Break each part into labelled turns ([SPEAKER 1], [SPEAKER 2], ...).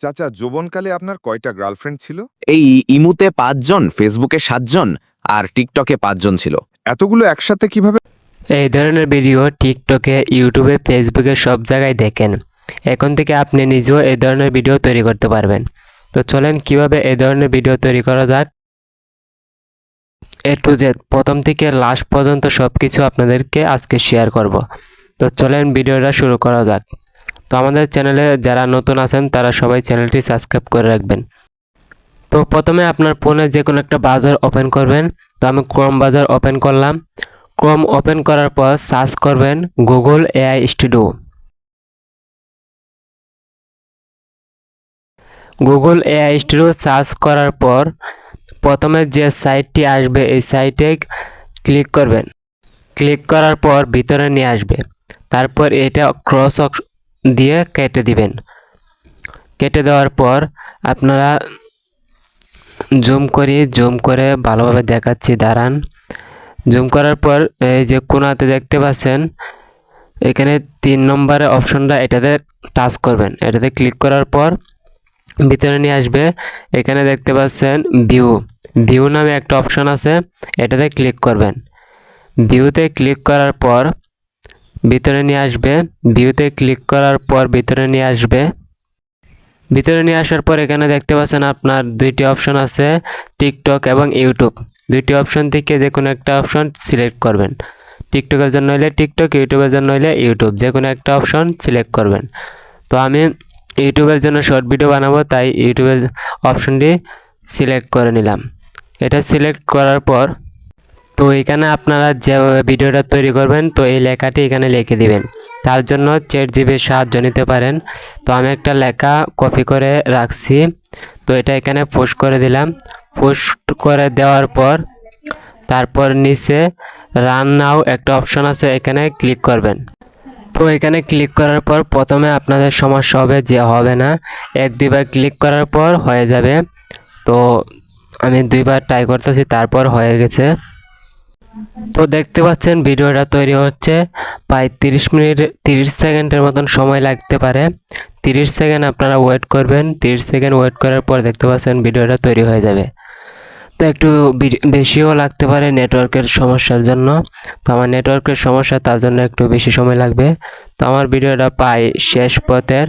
[SPEAKER 1] চাচা যৌবনকালে আপনার কয়টা গার্লফ্রেন্ড ছিল?
[SPEAKER 2] এই ইমুতে পাঁচজন ফেসবুকে সাতজন আর টিকটকে পাঁচজন ছিল।
[SPEAKER 1] এতগুলো একসাথে কীভাবে
[SPEAKER 3] এই ধরনের ভিডিও টিকটকে ইউটিউবে ফেসবুকে সব জায়গায় দেখেন। এখন থেকে আপনি নিজেও এই ধরনের ভিডিও তৈরি করতে পারবেন। তো চলেন কীভাবে এই ধরনের ভিডিও তৈরি করা যাক? এ টু জেড প্রথম থেকে লাস্ট পর্যন্ত সব কিছু আপনাদেরকে আজকে শেয়ার করব। তো চলেন ভিডিওটা শুরু করা যাক। তো আমাদের চ্যানেলে যারা নতুন আছেন, তারা সবাই চ্যানেলটি সাবস্ক্রাইব করে রাখবেন। তো প্রথমে আপনার ফোনে যে কোনো একটা ব্রাউজার ওপেন করবেন। তো আমি ক্রোম ব্রাউজার ওপেন করলাম। ক্রোম ওপেন করার পর সার্চ করবেন Google AI studio Google AI studio search করার পর প্রথমে যে সাইটটি আসবে, এই সাইটে ক্লিক করবেন। ক্লিক করার পর ভিতরে নিয়ে আসবে। তারপর এটা ক্রস দিয়ে কেটে দিবেন। কেটে দেওয়ার পর আপনারা জুম করি, জুম করে ভালোভাবে দেখাচ্ছি, দাঁড়ান। জুম করার পর এই যে কোনাতে দেখতে পাচ্ছেন, এখানে তিন নম্বরের অপশনটা এটাতে টাচ করবেন। এটাতে ক্লিক করার পর ভিতরে নিয়ে আসবে। এখানে দেখতে পাচ্ছেন ভিউ। ভিউ নামে একটা অপশন আছে, এটাতে ক্লিক করবেন। ভিউতে ক্লিক করার পর ভিতরে নিয়ে আসবে ভিউতে ক্লিক করার পর ভিতরে নিয়ে আসবে। ভিতরে নিয়ে আসার পর এখানে দেখতে পাচ্ছেন আপনার দুইটি অপশন আছে টিকটক এবং ইউটিউব দুইটি অপশন থেকে যে কোনো একটা অপশন সিলেক্ট করবেন। টিকটকের জন্য হলে টিকটক ইউটিউবের জন্য হলে ইউটিউব যে কোনো একটা অপশন সিলেক্ট করবেন। তো আমি ইউটিউবের জন্য শর্ট ভিডিও বানাবো, তাই ইউটিউবের অপশনটি সিলেক্ট করে নিলাম। এটা সিলেক্ট করার পর তো এখানে আপনারা যে ভিডিওটা তৈরি করবেন, তো এই লেখাটি এখানে লিখে দিবেন। তার জন্য চেট জিবির সাহায্য নিতে পারেন। তো আমি একটা লেখা কপি করে রাখছি। তো এটা এখানে পোস্ট করে দিলাম। পোস্ট করে দেওয়ার পর, তারপর নিচে রান নাও একটা অপশন আছে, এখানে ক্লিক করবেন। তো এখানে ক্লিক করার পর প্রথমে আপনাদের সমস্যা হবে যে হবে না। এক, দুইবার ক্লিক করার পর হয়ে যাবে। তো আমি দুইবার ট্রাই করতেছি, তারপর হয়ে গেছে। তো দেখতে পাচ্ছেন, ভিডিওটা তৈরি হচ্ছে প্রায় তিরিশ মিনিট, তিরিশ সেকেন্ডের মতন সময় লাগতে পারে। তিরিশ সেকেন্ড আপনারা ওয়েট করবেন, তিরিশ সেকেন্ড ওয়েট করার পর দেখতে পাচ্ছেন ভিডিওটা তৈরি হয়ে যাবে। তো একটু বেশিও লাগতে পারে নেটওয়ার্কের সমস্যার জন্য। তো আমার নেটওয়ার্কের সমস্যা, তার জন্য একটু বেশি সময় লাগবে। তো আমার ভিডিওটা পাই শেষ পথের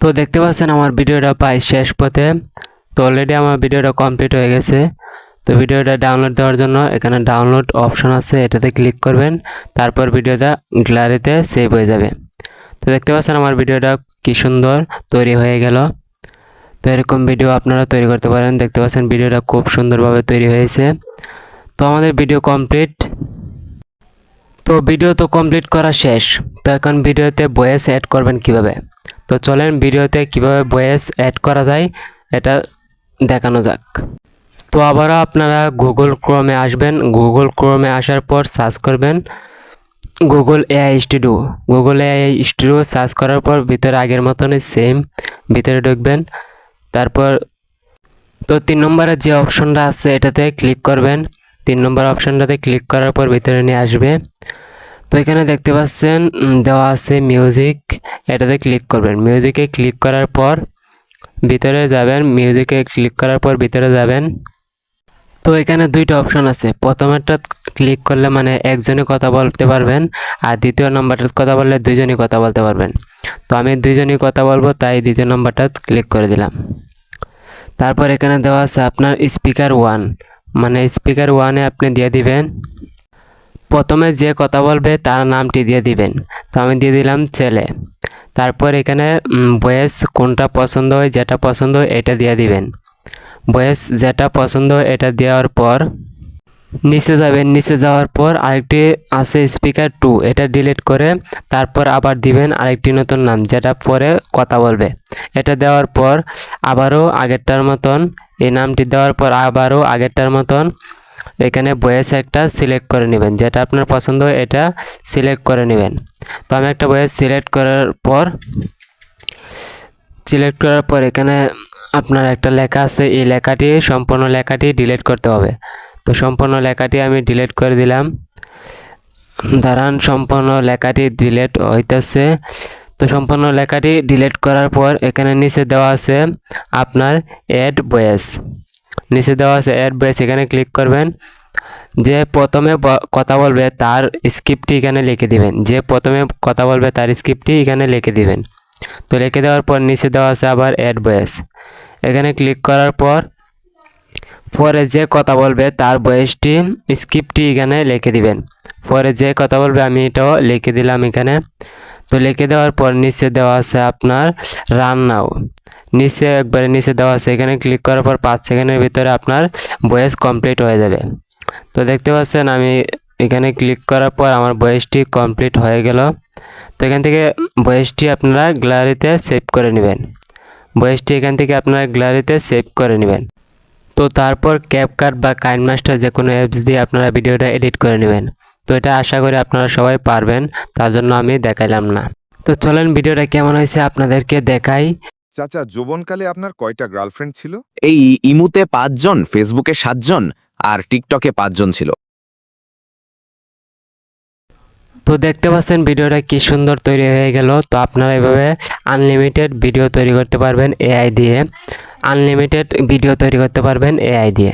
[SPEAKER 3] তো দেখতে পাচ্ছেন, আমার ভিডিওটা পাই শেষ পথে। তো অলরেডি আমার ভিডিওটা কমপ্লিট হয়ে গেছে। তো ভিডিওটা ডাউনলোড দেওয়ার জন্য এখানে ডাউনলোড অপশন আছে, এটাতে ক্লিক করবেন, তারপর ভিডিওটা গ্যালারিতে সেভ হয়ে যাবে। তো দেখতে পাচ্ছেন আমার ভিডিওটা কি সুন্দর তৈরি হয়ে গেল। তো এরকম ভিডিও আপনারা তৈরি করতে পারেন। দেখতে পাচ্ছেন ভিডিওটা খুব সুন্দরভাবে তৈরি হয়েছে। তো আমাদের ভিডিও কমপ্লিট তো ভিডিও তো কমপ্লিট করা শেষ। তো এখন ভিডিওতে বয়েস অ্যাড করবেন কীভাবে? তো চলেন ভিডিওতে কীভাবে বয়েস অ্যাড করা যায়, এটা দেখানো যাক। তো আবারও আপনারা গুগল ক্রোমে আসবেন। গুগল ক্রোমে আসার পর সার্চ করবেন Google AI studio Google AI studio search করার পর ভিতরে আগের মতনই সেম ভিতরে ঢুকবেন। তারপর তো তিন নম্বরে যে অপশনটা আছে এটাতে ক্লিক করবেন। তিন নম্বর অপশনটাতে ক্লিক করার পর ভিতরে নিয়ে আসবে। তো এখানে দেখতে পাচ্ছেন দেওয়া আছে মিউজিক এটাতে ক্লিক করবেন। মিউজিকে ক্লিক করার পর ভিতরে যাবেন। মিউজিকে ক্লিক করার পর ভিতরে যাবেন। তো এখানে দুইটা অপশন আছে। প্রথমেরটা ক্লিক করলে মানে একজনে কথা বলতে পারবেন আর দ্বিতীয় নাম্বারটার কথা বললে দুইজনই কথা বলতে পারবেন। তো আমি দুইজনই কথা বলব, তাই দ্বিতীয় নাম্বারটা ক্লিক করে দিলাম। তারপর এখানে দেওয়া আছে আপনার স্পিকার ওয়ান মানে স্পিকার ওয়ানে আপনি দিয়ে দিবেন। প্রথমে যে কথা বলবে তার নামটি দিয়ে দিবেন। তো আমি দিয়ে দিলাম ছেলে। তারপর এখানে বয়েস কোনটা পছন্দ হয়, যেটা পছন্দ হয়, এটা দিয়ে দিবেন। বয়েস যেটা পছন্দ, এটা দেওয়ার পর নিচে যাবেন। নিচে যাওয়ার পর আরেকটি আছে স্পিকার টু এটা ডিলিট করে তারপর আবার দিবেন আরেকটি নতুন নাম, যেটা পরে কথা বলবে। এটা দেওয়ার পর আবারও আগেরটার মতন, এই নামটি দেওয়ার পর আবারও আগেরটার মতন এখানে বয়েস একটা সিলেক্ট করে নেবেন। যেটা আপনার পছন্দ, এটা সিলেক্ট করে নেবেন। তো আমি একটা বয়েস সিলেক্ট করার পর সিলেক্ট করার পর এখানে আপনার একটা লেখা আছে, এই লেখাটি, সম্পূর্ণ লেখাটি ডিলিট করতে হবে। তো সম্পূর্ণ লেখাটি আমি ডিলিট করে দিলাম। দাঁড়ান, সম্পূর্ণ লেখাটি ডিলিট হইতেছে। তো সম্পূর্ণ লেখাটি ডিলিট করার পর এখানে নিচে দেওয়া আছে আপনার অ্যাড বয়েস নিচে দেওয়া আছে অ্যাড বয়েস এখানে ক্লিক করবেন। যে প্রথমে কথা বলবে তার স্ক্রিপ্টটি এখানে লিখে দিবেন। যে প্রথমে কথা বলবে তার স্ক্রিপ্টটি এখানে লিখে দিবেন। তো লিখে দেওয়ার পর নিচে দেওয়া আছে আবার অ্যাড বয়েস এখানে ক্লিক করার পর, পরে যে কথা বলবে তার বয়সটি স্ক্রিপ্টটি এখানে লিখে দিবেন। পরে যে কথা বলবে আমি এটাও লিখে দিলাম এখানে। তো লিখে দেওয়ার পর নিচে দেওয়া আছে আপনার রান নাও নিচে একবারে নিচে দেওয়া আছে, এখানে ক্লিক করার পর পাঁচ সেকেন্ডের ভিতরে আপনার বয়েস কমপ্লিট হয়ে যাবে। তো দেখতে পাচ্ছেন আমি এখানে ক্লিক করার পর আমার বয়সটি কমপ্লিট হয়ে গেল। তো এখান থেকে বয়সটি আপনারা গ্যালারিতে সেভ করে নেবেন। বয়সটি এখান থেকে আপনারা গ্যালারিতে সেভ করে নেবেন। তো তারপর ক্যাপকাট বা কাইন মাস্টার যে কোনো অ্যাপস দিয়ে আপনারা ভিডিওটা এডিট করে নেবেন। তো এটা আশা করি আপনারা সবাই পারবেন তার জন্য আমি দেখাইলাম না। তো চলেন ভিডিওটা কেমন হয়েছে আপনাদেরকে দেখাই।
[SPEAKER 1] চাচা যৌবনকালে আপনার কয়টা গার্লফ্রেন্ড ছিল?
[SPEAKER 2] এই ইমুতে পাঁচজন ফেসবুকে সাতজন আর টিকটকে পাঁচজন ছিল।
[SPEAKER 3] তো দেখতে পাচ্ছেন ভিডিওটা কি সুন্দর তৈরি হয়ে গেল। তো আপনারা এভাবে আনলিমিটেড ভিডিও তৈরি করতে পারবেন এআই দিয়ে। আনলিমিটেড ভিডিও তৈরি করতে পারবেন এআই দিয়ে।